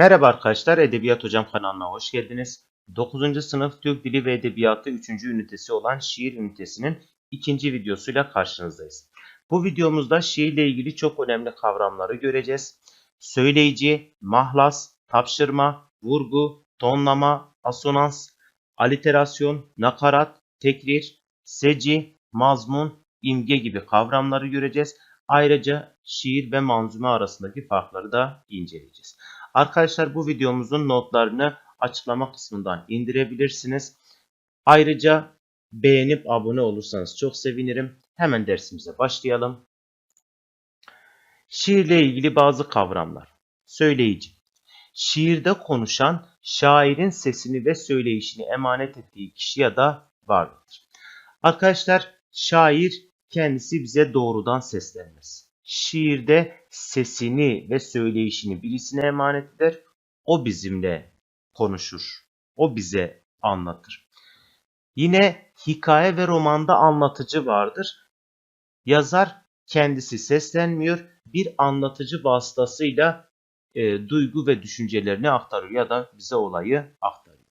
Merhaba arkadaşlar, Edebiyat Hocam kanalına hoş geldiniz. 9. sınıf Türk Dili ve Edebiyatı 3. ünitesi olan şiir ünitesinin ikinci videosuyla karşınızdayız. Bu videomuzda şiirle ilgili çok önemli kavramları göreceğiz. Söyleyici, mahlas, tapşırma, vurgu, tonlama, asonans, aliterasyon, nakarat, tekrir, seci, mazmun, imge gibi kavramları göreceğiz. Ayrıca şiir ve manzume arasındaki farkları da inceleyeceğiz. Arkadaşlar bu videomuzun notlarını açıklama kısmından indirebilirsiniz. Ayrıca beğenip abone olursanız çok sevinirim. Hemen dersimize başlayalım. Şiirle ilgili bazı kavramlar. Söyleyici. Şiirde konuşan şairin sesini ve söyleyişini emanet ettiği kişi ya da varlıktır. Arkadaşlar şair kendisi bize doğrudan seslenmez. Şiirde sesini ve söyleyişini birisine emanet eder. O bizimle konuşur. O bize anlatır. Yine hikaye ve romanda anlatıcı vardır. Yazar kendisi seslenmiyor. Bir anlatıcı vasıtasıyla e, duygu ve düşüncelerini aktarıyor ya da bize olayı aktarıyor.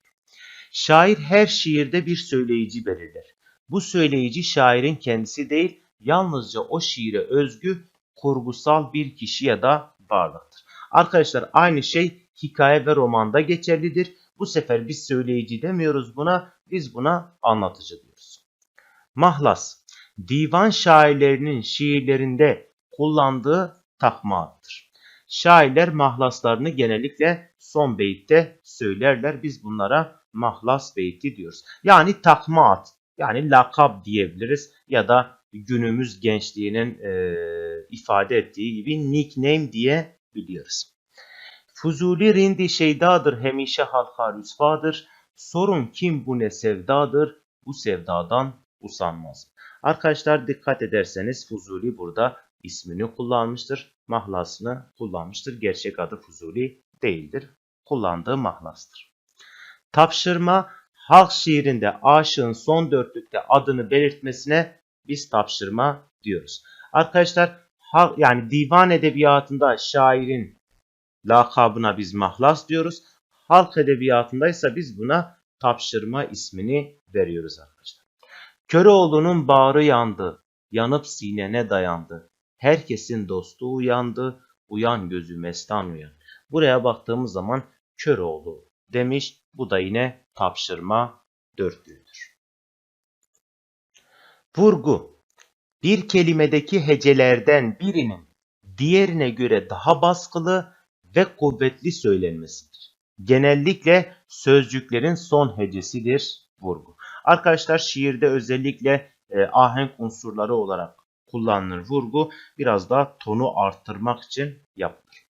Şair her şiirde bir söyleyici belirler. Bu söyleyici şairin kendisi değil, yalnızca o şiire özgü kurgusal bir kişi ya da varlıktır. Arkadaşlar aynı şey hikaye ve romanda geçerlidir. Bu sefer biz söyleyici demiyoruz buna, biz buna anlatıcı diyoruz. Mahlas, divan şairlerinin şiirlerinde kullandığı takma adıdır. Şairler mahlaslarını genellikle son beytte söylerler. Biz bunlara mahlas beyti diyoruz. Yani takma ad, yani lakap diyebiliriz ya da günümüz gençliğinin e, ifade ettiği gibi nickname diye biliyoruz. Fuzuli rindi şeydadır hemişe halka rüsvadır. Sorun kim bu ne sevdadır? Bu sevdadan usanmaz. Arkadaşlar dikkat ederseniz Fuzuli burada ismini kullanmıştır. Mahlasını kullanmıştır. Gerçek adı Fuzuli değildir. Kullandığı mahlastır. Tapşırma halk şiirinde aşığın son dörtlükte adını belirtmesine biz tapşırma diyoruz. Arkadaşlar yani divan edebiyatında şairin lakabına biz mahlas diyoruz. Halk edebiyatında ise biz buna tapşırma ismini veriyoruz arkadaşlar. Köroğlu'nun bağrı yandı, yanıp sinene dayandı. Herkesin dostu uyandı, uyan gözü mestan uyan. Buraya baktığımız zaman Köroğlu demiş. Bu da yine tapşırma dörtlüğüdür. Vurgu bir kelimedeki hecelerden birinin diğerine göre daha baskılı ve kuvvetli söylenmesidir. Genellikle sözcüklerin son hecesidir vurgu. Arkadaşlar şiirde özellikle e, ahenk unsurları olarak kullanılır vurgu. Biraz daha tonu arttırmak için yapılır.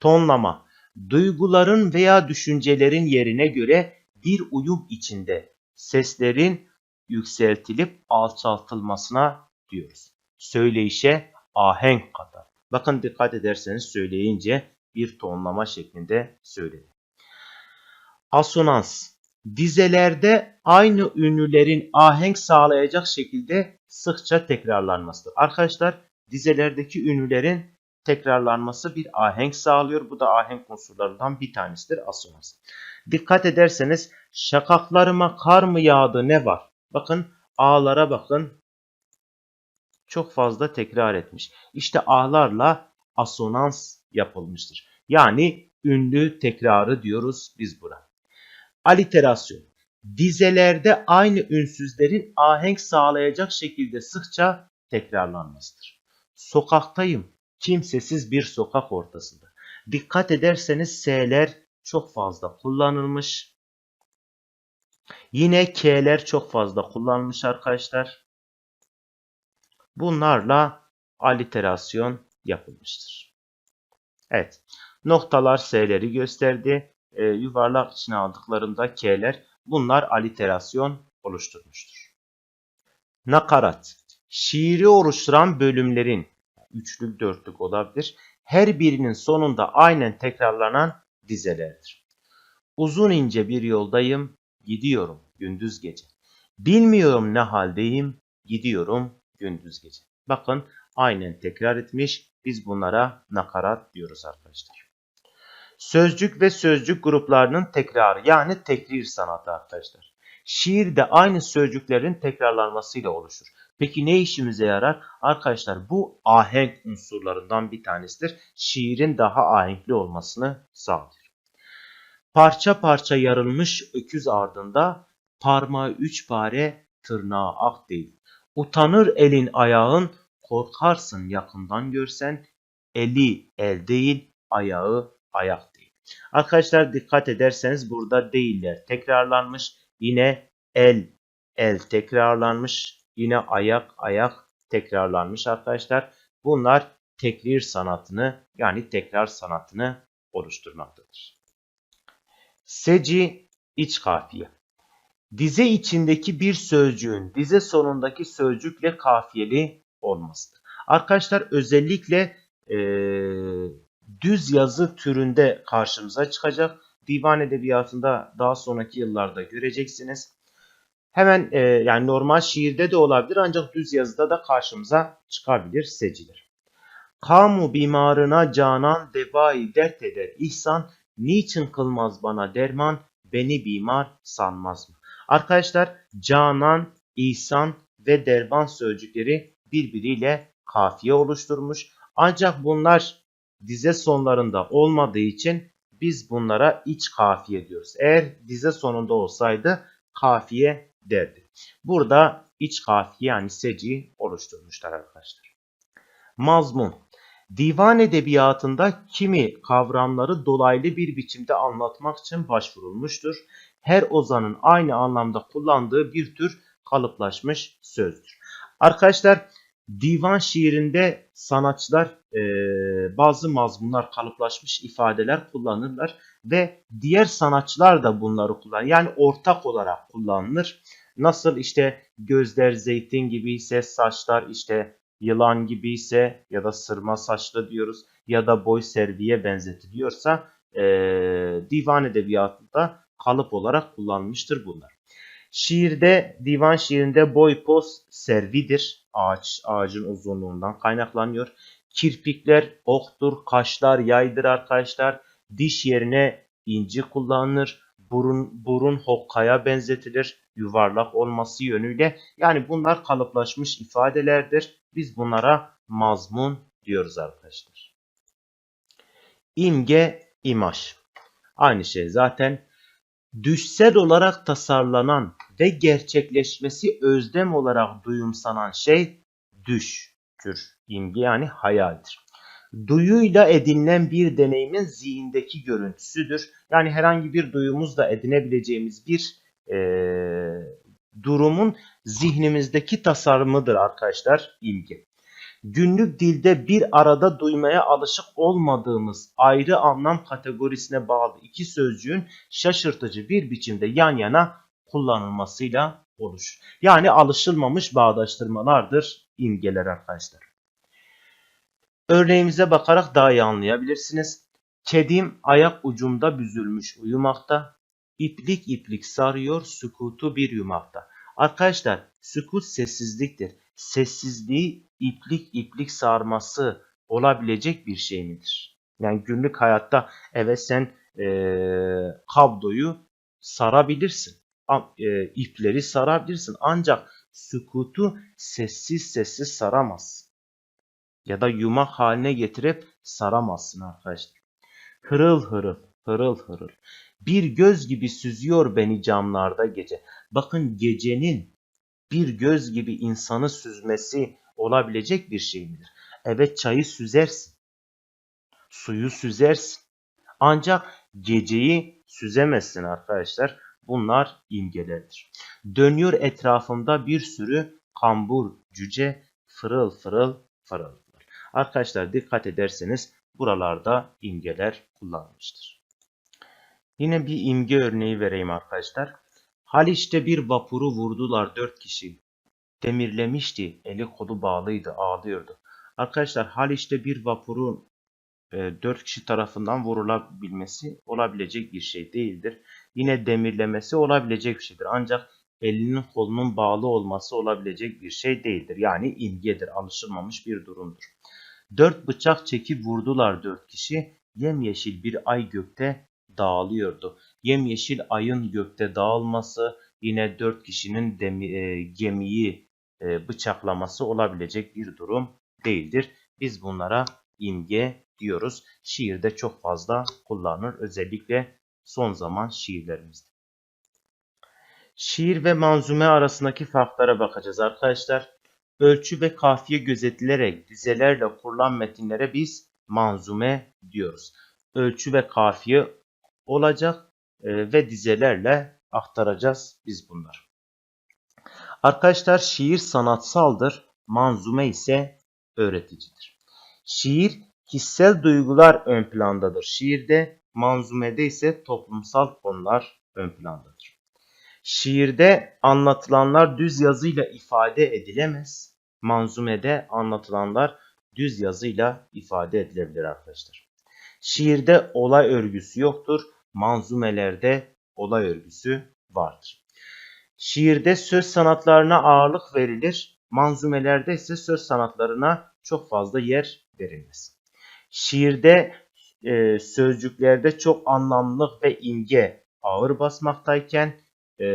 Tonlama duyguların veya düşüncelerin yerine göre bir uyum içinde seslerin yükseltilip alçaltılmasına diyoruz. Söyleyişe ahenk katar. Bakın dikkat ederseniz söyleyince bir tonlama şeklinde söyledi. Asonans dizelerde aynı ünlülerin ahenk sağlayacak şekilde sıkça tekrarlanmasıdır. Arkadaşlar dizelerdeki ünlülerin tekrarlanması bir ahenk sağlıyor. Bu da ahenk unsurlarından bir tanesidir asonans. Dikkat ederseniz şakaklarıma kar mı yağdı ne var? Bakın ağlara bakın. Çok fazla tekrar etmiş. İşte ağlarla asonans yapılmıştır. Yani ünlü tekrarı diyoruz biz buna. Aliterasyon. Dizelerde aynı ünsüzlerin ahenk sağlayacak şekilde sıkça tekrarlanmasıdır. Sokaktayım. Kimsesiz bir sokak ortasında. Dikkat ederseniz S'ler çok fazla kullanılmış. Yine K'ler çok fazla kullanılmış arkadaşlar. Bunlarla aliterasyon yapılmıştır. Evet. Noktalar S'leri gösterdi. E, yuvarlak içine aldıklarında K'ler. Bunlar aliterasyon oluşturmuştur. Nakarat. Şiiri oluşturan bölümlerin üçlük dörtlük olabilir. Her birinin sonunda aynen tekrarlanan dizelerdir. Uzun ince bir yoldayım, gidiyorum gündüz gece. Bilmiyorum ne haldeyim, gidiyorum gündüz gece. Bakın aynen tekrar etmiş. Biz bunlara nakarat diyoruz arkadaşlar. Sözcük ve sözcük gruplarının tekrarı yani tekrir sanatı arkadaşlar. Şiir de aynı sözcüklerin tekrarlanmasıyla oluşur. Peki ne işimize yarar? Arkadaşlar bu ahenk unsurlarından bir tanesidir. Şiirin daha ahenkli olmasını sağlar. Parça parça yarılmış öküz ardında parmağı üç pare tırnağı ak değil. Utanır elin ayağın korkarsın yakından görsen eli el değil ayağı ayak değil. Arkadaşlar dikkat ederseniz burada değiller tekrarlanmış. Yine el el tekrarlanmış. Yine ayak ayak tekrarlanmış arkadaşlar. Bunlar tekrir sanatını yani tekrar sanatını oluşturmaktadır. Seci iç kafiye. Dize içindeki bir sözcüğün dize sonundaki sözcükle kafiyeli olmasıdır. Arkadaşlar özellikle e, düz yazı türünde karşımıza çıkacak. Divan edebiyatında daha sonraki yıllarda göreceksiniz. Hemen e, yani normal şiirde de olabilir ancak düz yazıda da karşımıza çıkabilir, seçilir. Kamu bimarına canan devayı dert eder ihsan, niçin kılmaz bana derman, beni bimar sanmaz mı? Arkadaşlar canan, ihsan ve derban sözcükleri birbiriyle kafiye oluşturmuş. Ancak bunlar dize sonlarında olmadığı için biz bunlara iç kafiye diyoruz. Eğer dize sonunda olsaydı kafiye derdi. Burada iç kafiye yani seci oluşturmuşlar arkadaşlar. Mazmun. Divan edebiyatında kimi kavramları dolaylı bir biçimde anlatmak için başvurulmuştur. Her ozanın aynı anlamda kullandığı bir tür kalıplaşmış sözdür. Arkadaşlar divan şiirinde sanatçılar e, bazı mazmunlar, kalıplaşmış ifadeler kullanırlar ve diğer sanatçılar da bunları kullanır. Yani ortak olarak kullanılır. Nasıl işte gözler zeytin gibi ise saçlar işte yılan gibi ise ya da sırma saçlı diyoruz ya da boy serviye benzetiliyorsa e, divan edebiyatında kalıp olarak kullanmıştır bunlar. Şiirde, divan şiirinde boy poz servidir. Ağaç, ağacın uzunluğundan kaynaklanıyor. Kirpikler oktur, kaşlar yaydır arkadaşlar. Diş yerine inci kullanılır. Burun, burun hokkaya benzetilir. Yuvarlak olması yönüyle. Yani bunlar kalıplaşmış ifadelerdir. Biz bunlara mazmun diyoruz arkadaşlar. İmge, imaj. Aynı şey zaten düşsel olarak tasarlanan ve gerçekleşmesi özlem olarak duyumsanan şey düştür. İmge yani hayaldir. Duyuyla edinilen bir deneyimin zihindeki görüntüsüdür. Yani herhangi bir duyumuzla edinebileceğimiz bir e, durumun zihnimizdeki tasarımıdır arkadaşlar imge. Günlük dilde bir arada duymaya alışık olmadığımız ayrı anlam kategorisine bağlı iki sözcüğün şaşırtıcı bir biçimde yan yana kullanılmasıyla oluşur. Yani alışılmamış bağdaştırmalardır imgeler arkadaşlar. Örneğimize bakarak daha iyi anlayabilirsiniz. Kedim ayak ucumda büzülmüş uyumakta. İplik iplik sarıyor sükutu bir yumakta. Arkadaşlar sükut sessizliktir. Sessizliği iplik iplik sarması olabilecek bir şey midir? Yani günlük hayatta evet sen e, kabloyu sarabilirsin. E, ipleri sarabilirsin. Ancak sükutu sessiz sessiz saramazsın. Ya da yumak haline getirip saramazsın arkadaşlar. Hırıl hırıl, hırıl hırıl. Bir göz gibi süzüyor beni camlarda gece. Bakın gecenin bir göz gibi insanı süzmesi olabilecek bir şey midir? Evet çayı süzersin. Suyu süzersin. Ancak geceyi süzemezsin arkadaşlar. Bunlar imgelerdir. Dönüyor etrafımda bir sürü kambur cüce fırıl fırıl fırıl. Arkadaşlar dikkat ederseniz buralarda imgeler kullanılmıştır. Yine bir imge örneği vereyim arkadaşlar. Haliç'te bir vapuru vurdular dört kişi. Demirlemişti, eli kolu bağlıydı, ağlıyordu. Arkadaşlar Haliç'te bir vapurun e, 4 kişi tarafından vurulabilmesi olabilecek bir şey değildir. Yine demirlemesi olabilecek bir şeydir. Ancak elinin kolunun bağlı olması olabilecek bir şey değildir. Yani imgedir, alışılmamış bir durumdur. Dört bıçak çekip vurdular dört kişi. yemyeşil bir ay gökte dağılıyordu. Yemyeşil ayın gökte dağılması yine dört kişinin demi- e, gemiyi e, bıçaklaması olabilecek bir durum değildir. Biz bunlara imge diyoruz. Şiirde çok fazla kullanılır. Özellikle son zaman şiirlerimizde. Şiir ve manzume arasındaki farklara bakacağız arkadaşlar. Ölçü ve kafiye gözetilerek dizelerle kurulan metinlere biz manzume diyoruz. Ölçü ve kafiye olacak e, ve dizelerle aktaracağız biz bunları. Arkadaşlar şiir sanatsaldır, manzume ise öğreticidir. Şiir hissel duygular ön plandadır. Şiirde, manzumede ise toplumsal konular ön plandadır. Şiirde anlatılanlar düz yazıyla ifade edilemez. Manzumede anlatılanlar düz yazıyla ifade edilebilir arkadaşlar. Şiirde olay örgüsü yoktur. Manzumelerde olay örgüsü vardır. Şiirde söz sanatlarına ağırlık verilir. Manzumelerde ise söz sanatlarına çok fazla yer verilmez. Şiirde e, sözcüklerde çok anlamlılık ve imge ağır basmaktayken e,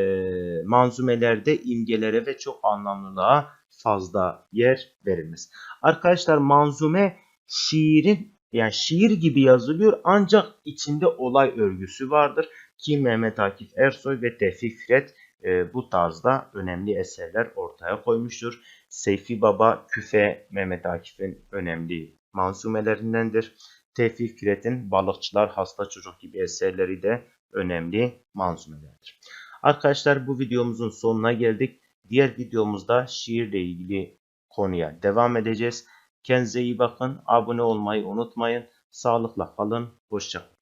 manzumelerde imgelere ve çok anlamlılığa fazla yer verilmez. Arkadaşlar manzume şiirin yani şiir gibi yazılıyor ancak içinde olay örgüsü vardır ki Mehmet Akif Ersoy ve Tevfik Fikret e, bu tarzda önemli eserler ortaya koymuştur. Seyfi Baba Küfe Mehmet Akif'in önemli manzumelerindendir. Tevfik Fikret'in Balıkçılar Hasta Çocuk gibi eserleri de önemli manzumelerdir. Arkadaşlar bu videomuzun sonuna geldik. Diğer videomuzda şiirle ilgili konuya devam edeceğiz. Kendinize iyi bakın. Abone olmayı unutmayın. Sağlıkla kalın. Hoşçakalın.